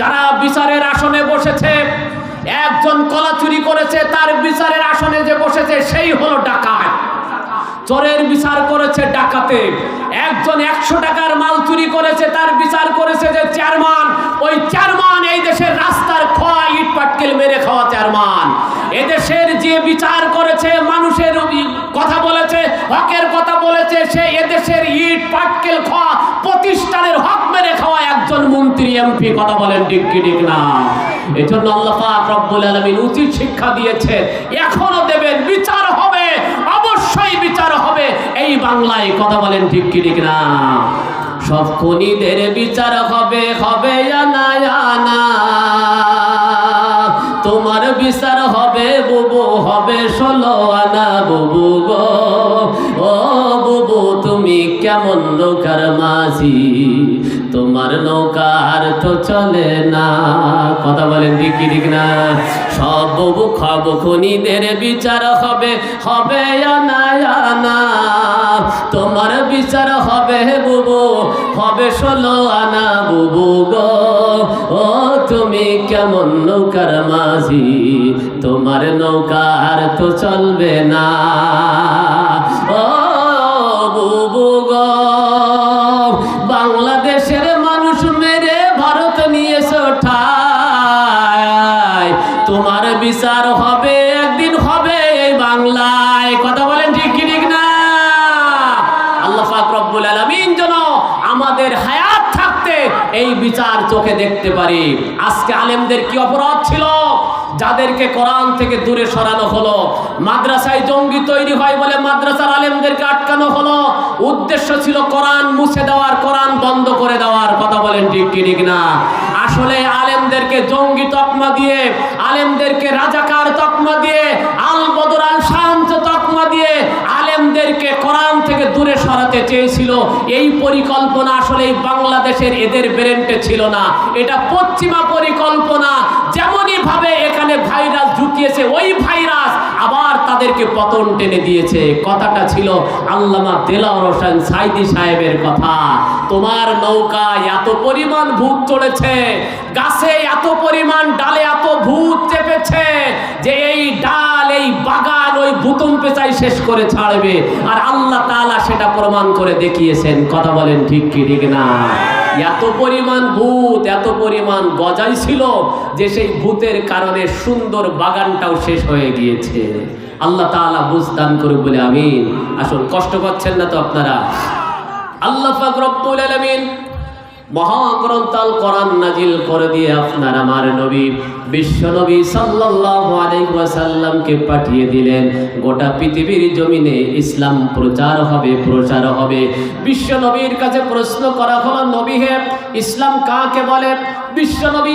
যারা বিচারের আসনে বসেছে, একজন কলা চুরি করেছে, তার বিচারের আসনে যে বসেছে, সেই হলো ডাকাত। চোরের বিচার করেছে ডাকাতে। একজন একশো টাকার মাল চুরি করেছে, তার বিচার করেছে যে চেয়ারম্যান। ওই চেয়ারম্যান এই দেশের রাস্তার খোয়া ইট পাটকেল মেরে খাওয়া চেয়ারম্যান। এদেশের যে বিচার করেছে, মানুষের কথা বলেছে, হকের বলেছে এদেশের ইট, পাটকেল খাওয়া প্রতিষ্ঠানের হক মেরে খাওয়া একজন মন্ত্রী, এমপি, কথা বলেন ঠিক কি, ঠিক না? এজন্য আল্লাহ রব্বুল উচিত শিক্ষা দিয়েছে এখনও দেবেন, বিচার হবে, অবশ্যই বিচার হবে, এই বাংলায় কথা বলেন ঠিক কি, ঠিক না? সব খুনিদের বিচার হবে হবে আনা আনা তোমার বিচার হবে, বুবু হবে, ষোলো আনা বুবু গো। ও কেমন নৌকার মাঝি, তোমার নৌকার তো চলে না। কথা বলেন ঠিক কি, ঠিক না? সব বুবু খব খুনিদের বিচার হবে হবে আনা তোমার বিচার হবে বুবু, হবে ষোলো আনা বুবু গো। ও তুমি কেমন নৌকার মাঝি, তোমার নৌকার তো চলবে না। বিচার চোখে দেখতে পারি। আজকে আলেমদের কি অপরাধ ছিল? যাদেরকে কোরআন থেকে দূরে সরানো হলো, মাদ্রাসায় জঙ্গি তৈরি হয় বলে মাদ্রাসার আলেমদেরকে আটকানো হলো, উদ্দেশ্য ছিল কোরআন মুছে দেওয়ার, কোরআন বন্ধ করে দেওয়ার, কথা বলেন ঠিক ঠিক না? আসলে আলেমদেরকে জঙ্গি তকমা দিয়ে, আলেমদেরকে রাজাকার সরাতে চেয়েছিল। এই পরিকল্পনা আসলে এই বাংলাদেশের এদের ব্রেনটে ছিল না। এটা পশ্চিমা পরিকল্পনা। যেমনই ভাবে এখানে ভাইরাস ঢুকিয়েছে, ওই ভাইরাস আবার তাদেরকে পতন টেনে দিয়েছে। কথাটা ছিল আল্লামা দেলাওয়ার হোসেন সাইদি সাহেবের কথা। তোমার নৌকা এত পরিমাণ ভূত চড়েছে গাছে এত পরিমাণ ডালে এত ভূত চেপেছে যে এই ডাল, এই বাগান ওই ভূতম পেঁচাই শেষ করে ছাড়বে। আর আল্লাহ তাআলা সেটা প্রমাণ করে দেখিয়েছেন। কথা বলেন ঠিক কি, ঠিক না? এত পরিমাণ ভূত, এত পরিমাণ গজাই ছিল যে সেই ভূতের কারণে সুন্দর বাগানটাও শেষ হয়ে গিয়েছে। আল্লাহ তালা তাআলা বুঝদান করুক বলে আমিন। আসুন কষ্ট পাচ্ছেন না তো আপনারা? আল্লাহ পাক রব্বুল আলামিন মহাগ্রন্থ আল কোরআন নাজিল করে দিয়ে আপনার আমার নবী, বিশ্ব নবী আলাইহি ওয়াসাল্লামকে পাঠিয়ে দিলেন। গোটা পৃথিবীর জমিনে ইসলাম প্রচার হবে প্রচার হবে। বিশ্ব নবীর কাছে প্রশ্ন করা হলো, নবী হে, ইসলাম কাকে বলে? বিশ্ব নবী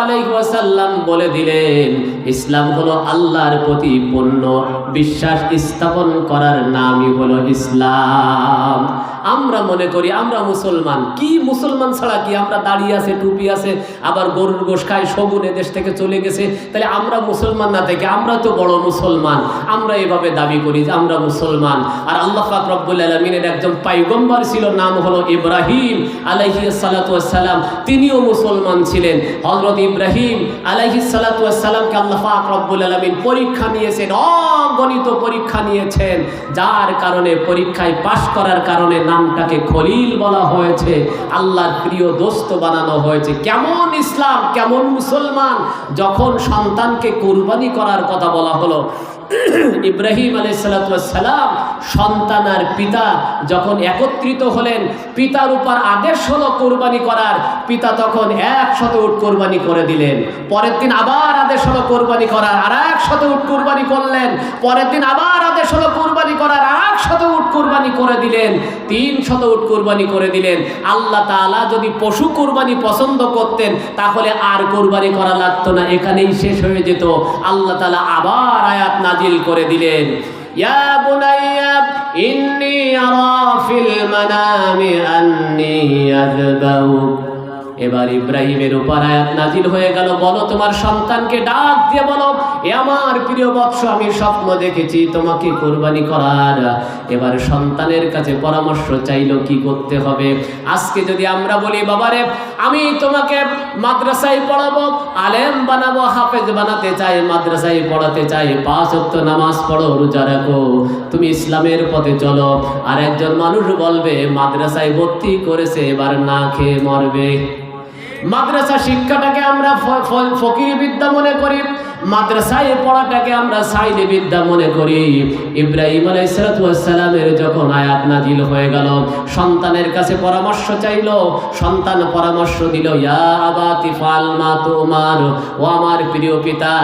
আলাইহি ওয়াসাল্লাম বলে দিলেন, ইসলাম হলো আল্লাহর প্রতি পূর্ণ বিশ্বাস স্থাপন করার নামই হলো ইসলাম। আমরা মনে করি আমরা মুসলমান। কি মুসলমান ছাড়া কি আমরা দাঁড়িয়ে আছে, টুপি আছে, আবার গরুর গোশ খাই সগুন দেশ থেকে চলে গেছে? তাহলে আমরা মুসলমান না থেকে আমরা তো বড় মুসলমান। আমরা এভাবে দাবি করি যে আমরা মুসলমান। আর আল্লাহ পাক রব্বুল আলমিনের একজন পাইগম্বর ছিল, নাম হলো ইব্রাহিম আলাইহি সালাম তিনিও মুসলমান ছিলেন। হজরত ইব্রাহিম আলাইহি সালাতামকে আল্লাহ পাক রব্বুল আলমিন পরীক্ষা নিয়েছেন, অগণিত পরীক্ষা নিয়েছেন। যার কারণে পরীক্ষায় পাশ করার কারণে নামটাকে খলিল বলা হয়েছে, আল্লাহর প্রিয় দোস্ত বানানো হয়েছে। কেমন ইসলাম, কেমন মুসলমান? যখন সন্তানকে কুরবানি করার কথা বলা হলো, ইব্রাহিম আলাইসালাম সন্তান আর পিতা যখন একত্রিত হলেন, পিতার উপর আদেশ হলো কোরবানি করার, পিতা তখন একশত উট কোরবানি করে দিলেন। পরের দিন আবার আদেশ হলো কোরবানি করার, আর এক শত উট কোরবানি করলেন। পরের দিন আবার আদেশ হলো কোরবানি করার, আর এক শত উট কোরবানি করে দিলেন, তিন শত উট কোরবানি করে দিলেন। আল্লাহ তালা যদি পশু কোরবানি পছন্দ করতেন, তাহলে আর কোরবানি করা লাগতো না, এখানেই শেষ হয়ে যেত। আল্লাহ তালা আবার আয়াত নাজিল করে দিলেন। ইন্নী আরা ফিল মানামি আন্নি আযবাহুক এবার ইব্রাহিমের উপর আয়াত নাজিল হয়ে গেল, বলো তোমার সন্তানকে ডাক দিয়ে বলো, এ আমার প্রিয় বৎস, আমি স্বপ্ন দেখেছি, তোমাকে কোরবানি করার। এবার সন্তানের কাছে পরামর্শ চাইলো, কি করতে হবে? আজকে যদি আমরা বলি, বাবারে, আমি তোমাকে মাদ্রাসায় পড়াবো, আলেম বানাবো, হাফেজ বানাতে চাই, মাদ্রাসায় পড়াতে চাই, পাঁচ ওয়াক্ত নামাজ পড়ো, রোজা রাখো, তুমি ইসলামের পথে চলো। আর একজন মানুষ বলবে, মাদ্রাসায় ভর্তি করেছে, এবার না খেয়ে মরবে। মাদ্রাসা শিক্ষাটাকে আমরা ফকির বিদ্যা মনে করি, মাদ্রাসায় পড়াটাকে আমরা সাইদি বিদ্যা মনে করি। ইব্রাহিম আলাইসালামের যখন আয়াত নাজিল হয়ে গেল, সন্তানের কাছে পরামর্শ চাইলো, সন্তান পরামর্শ দিল তোমার ও আমার প্রিয় পিতা,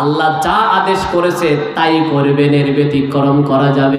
আল্লাহ যা আদেশ করেছে তাই করবেন, এর ব্যতিক্রম করা যাবে।